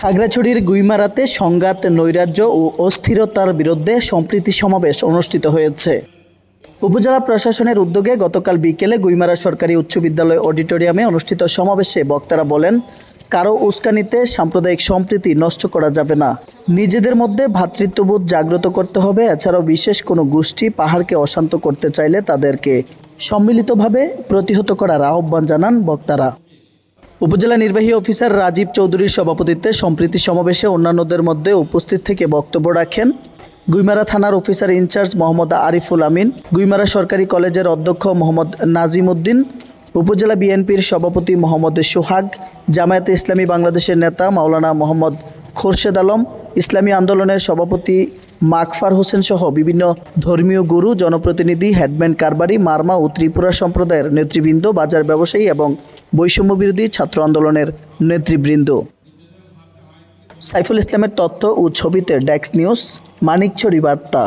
খাগড়াছড়ির গুইমারাতে সংঘাত, নৈরাজ্য ও অস্থিরতার বিরুদ্ধে সম্প্রীতি সমাবেশ অনুষ্ঠিত হয়েছে। উপজেলা প্রশাসনের উদ্যোগে গতকাল বিকেলে গুইমারা সরকারি উচ্চ বিদ্যালয় অডিটোরিয়ামে অনুষ্ঠিত সমাবেশে বক্তারা বলেন কারও উস্কানিতে সাম্প্রদায়িক সম্প্রীতি নষ্ট করা যাবে না। নিজেদের মধ্যে ভ্রাতৃত্ববোধ জাগ্রত করতে হবে, এছাড়াও বিশেষ কোনো গোষ্ঠী পাহাড়কে অশান্ত করতে চাইলে তাদেরকে সম্মিলিতভাবে প্রতিহত করার আহ্বান জানান বক্তারা। উপজেলা নির্বাহী অফিসার রাজীব চৌধুরীর সভাপতিত্বে সম্প্রীতি সমাবেশে অন্যান্যদের মধ্যে উপস্থিত থেকে বক্তব্য রাখেন গুইমারা থানার officer in charge Mohammad Ariful Amin, Guimara সরকারি কলেজের অধ্যক্ষ মোহাম্মদ নাজিম উদ্দিন উপজেলা বিএনপির সভাপতি মোহাম্মদ সোহাগ, জামায়াতে ইসলামী বাংলাদেশের নেতা মাওলানা মোহাম্মদ খোরশেদ আলম ইসলামী আন্দোলনের সভাপতি মাকফার হোসেন সহ বিভিন্ন ধর্মীয় গুরু, জনপ্রতিনিধি, হেডম্যান কারবারি, মারমা ও ত্রিপুরা সম্প্রদায়ের নেতৃবৃন্দ, বাজার ব্যবসায়ী এবং বৈষম্য বিরোধী ছাত্র আন্দোলনের নেতৃবৃন্দ। সাইফুল ইসলামের তথ্য ও ছবিতে ডেক্স নিউজ, মানিকছড়ি বার্তা।